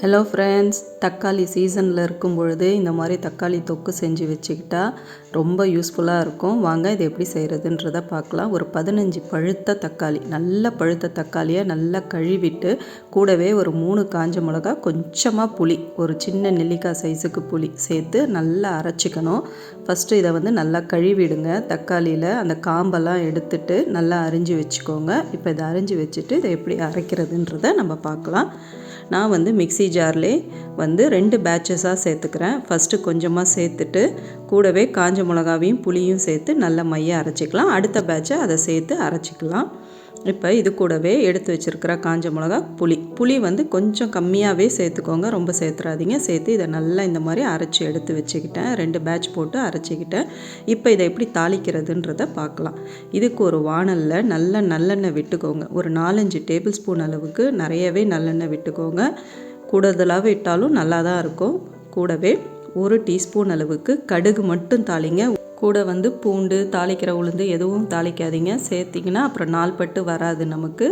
Hello friends தக்காளி சீசனில் இருக்கும் பொழுது இந்த மாதிரி தக்காளி தொக்கு செஞ்சு வச்சுக்கிட்டா ரொம்ப யூஸ்ஃபுல்லாக இருக்கும். வாங்க இது எப்படி செய்கிறதுன்றத பார்க்கலாம். ஒரு பதினஞ்சு பழுத்த தக்காளி நல்ல பழுத்த தக்காளியை நல்லா கழுவிட்டு கூடவே ஒரு மூணு காஞ்ச மிளகா கொஞ்சமாக புளி ஒரு சின்ன நெல்லிக்காய் சைஸுக்கு புளி சேர்த்து நல்லா அரைச்சிக்கணும். ஃபஸ்ட்டு இதை வந்து நல்லா கழுவிடுங்க. தக்காளியில் அந்த காம்பெல்லாம் எடுத்துட்டு நல்லா அரிஞ்சு வச்சுக்கோங்க. இப்போ இதை அரிஞ்சு வச்சுட்டு இதை எப்படி அரைக்கிறதுன்றதை நம்ம பார்க்கலாம். நான் வந்து மிக்ஸி ஜார்லே வந்து ரெண்டு பேட்சஸாக சேர்த்துக்கிறேன். ஃபஸ்ட்டு கொஞ்சமாக சேர்த்துட்டு கூடவே காஞ்ச மிளகாவையும் புளியும் சேர்த்து நல்ல மைய அரைச்சிக்கலாம். அடுத்த பேட்சை அதை சேர்த்து அரைச்சிக்கலாம். இப்போ இது கூடவே எடுத்து வச்சுருக்கிற காஞ்ச மிளகா புளி. புளி வந்து கொஞ்சம் கம்மியாகவே சேர்த்துக்கோங்க. ரொம்ப சேர்த்துறாதீங்க. சேர்த்து இதை நல்லா இந்த மாதிரி அரைச்சி எடுத்து வச்சுக்கிட்டேன். ரெண்டு பேட்ச் போட்டு அரைச்சிக்கிட்டேன். இப்போ இதை எப்படி தாளிக்கிறதுன்றத பார்க்கலாம். இதுக்கு ஒரு வானலில் நல்ல நல்லெண்ணெய் விட்டுக்கோங்க. ஒரு நாலஞ்சு டேபிள் ஸ்பூன் அளவுக்கு நிறையவே நல்லெண்ணெய் விட்டுக்கோங்க. கூடுதலாக விட்டாலும் நல்லா தான் இருக்கும். கூடவே ஒரு டீஸ்பூன் அளவுக்கு கடுகு மட்டும் தாளிங்க. கூட வந்து பூண்டு தாளிக்கிற உளுந்து எதுவும் தாளிக்காதீங்க. சேர்த்திங்கன்னா அப்புறம் நாள்பட்டு வராது நமக்கு.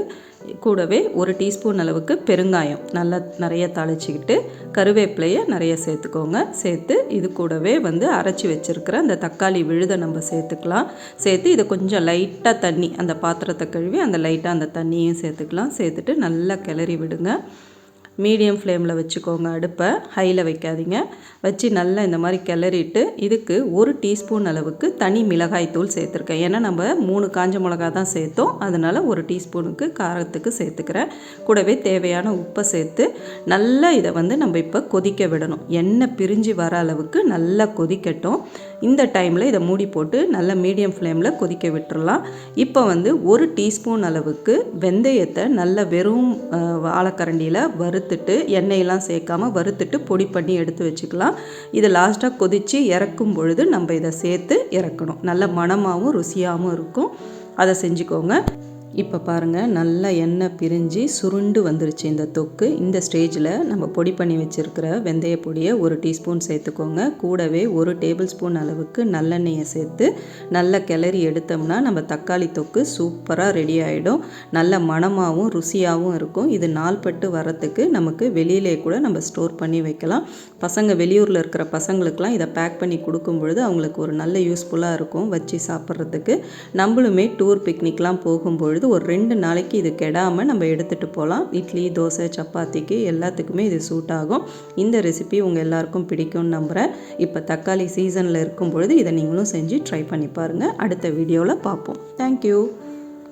கூடவே ஒரு டீஸ்பூன் அளவுக்கு பெருங்காயம் நல்லா நிறைய தாளிச்சிக்கிட்டு கருவேப்பிலையை நிறைய சேர்த்துக்கோங்க. சேர்த்து இது கூடவே வந்து அரைச்சி வச்சுருக்கிற அந்த தக்காளி விழுதை நம்ம சேர்த்துக்கலாம். சேர்த்து இதை கொஞ்சம் லைட்டாக தண்ணி அந்த பாத்திரத்தை கழுவி அந்த லைட்டாக அந்த தண்ணியும் சேர்த்துக்கலாம். சேர்த்துட்டு நல்லா கிளறி விடுங்க. மீடியம் ஃப்ளேமில் வச்சுக்கோங்க அடுப்பை ஹையில் வைக்காதீங்க. வச்சு நல்லா இந்த மாதிரி கிளறிட்டு இதுக்கு ஒரு டீஸ்பூன் அளவுக்கு தனி மிளகாய் தூள் சேர்த்துருக்கேன். ஏன்னா நம்ம மூணு காஞ்ச மிளகா தான் சேர்த்தோம். அதனால் ஒரு டீஸ்பூனுக்கு காரத்துக்கு சேர்த்துக்கிறேன். கூடவே தேவையான உப்பை சேர்த்து நல்லா இதை வந்து நம்ம இப்போ கொதிக்க விடணும். எண்ணெய் பிரிஞ்சு வர அளவுக்கு நல்லா கொதிக்கட்டும். இந்த டைமில் இதை மூடி போட்டு நல்ல மீடியம் ஃப்ளேமில் கொதிக்க விட்டுறலாம். இப்போ வந்து ஒரு டீஸ்பூன் அளவுக்கு வெந்தயத்தை நல்ல வெறும் வாழைக்கரண்டியில் வறுத்துட்டு எண்ணெயெல்லாம் சேர்க்காம வறுத்துட்டு பொடி பண்ணி எடுத்து வச்சுக்கலாம். இது லாஸ்ட்டாக கொதித்து இறக்கும் பொழுது நம்ம இதை சேர்த்து இறக்கணும். நல்ல மணமாகவும் ருசியாகவும் இருக்கும். அதை செஞ்சுக்கோங்க. இப்போ பாருங்கள் நல்லா எண்ணெய் பிரிஞ்சு சுருண்டு வந்துருச்சு இந்த தொக்கு. இந்த ஸ்டேஜில் நம்ம பொடி பண்ணி வச்சுருக்கிற வெந்தய பொடியை ஒரு டீஸ்பூன் சேர்த்துக்கோங்க. கூடவே ஒரு டேபிள் ஸ்பூன் அளவுக்கு நல்லெண்ணெயை சேர்த்து நல்லா கிளறி எடுத்தோம்னா நம்ம தக்காளி தொக்கு சூப்பராக ரெடி ஆகிடும் நல்ல மணமாகவும் ருசியாகவும் இருக்கும். இது நாள்பட்டு வரத்துக்கு நமக்கு வெளியிலே கூட நம்ம ஸ்டோர் பண்ணி வைக்கலாம். பசங்க வெளியூரில் இருக்கிற பசங்களுக்கெலாம் இதை பேக் பண்ணி கொடுக்கும் பொழுது அவங்களுக்கு ஒரு நல்ல யூஸ்ஃபுல்லாக இருக்கும் வச்சு சாப்பிட்றதுக்கு. நம்மளுமே டூர் பிக்னிக்லாம் போகும்பொழுது பொழுது ஒரு ரெண்டு நாளைக்கு இது கெடாமல் நம்ம எடுத்துகிட்டு போகலாம் இட்லி தோசை சப்பாத்திக்கு எல்லாத்துக்குமே இது சூட் ஆகும். இந்த ரெசிபி உங்கள் எல்லாருக்கும் பிடிக்கும்னு நம்புகிறேன் இப்போ தக்காளி சீசனில் இருக்கும் பொழுது இதை நீங்களும் செஞ்சு ட்ரை பண்ணி பாருங்கள் அடுத்த வீடியோவில் பார்ப்போம் தேங்க்யூ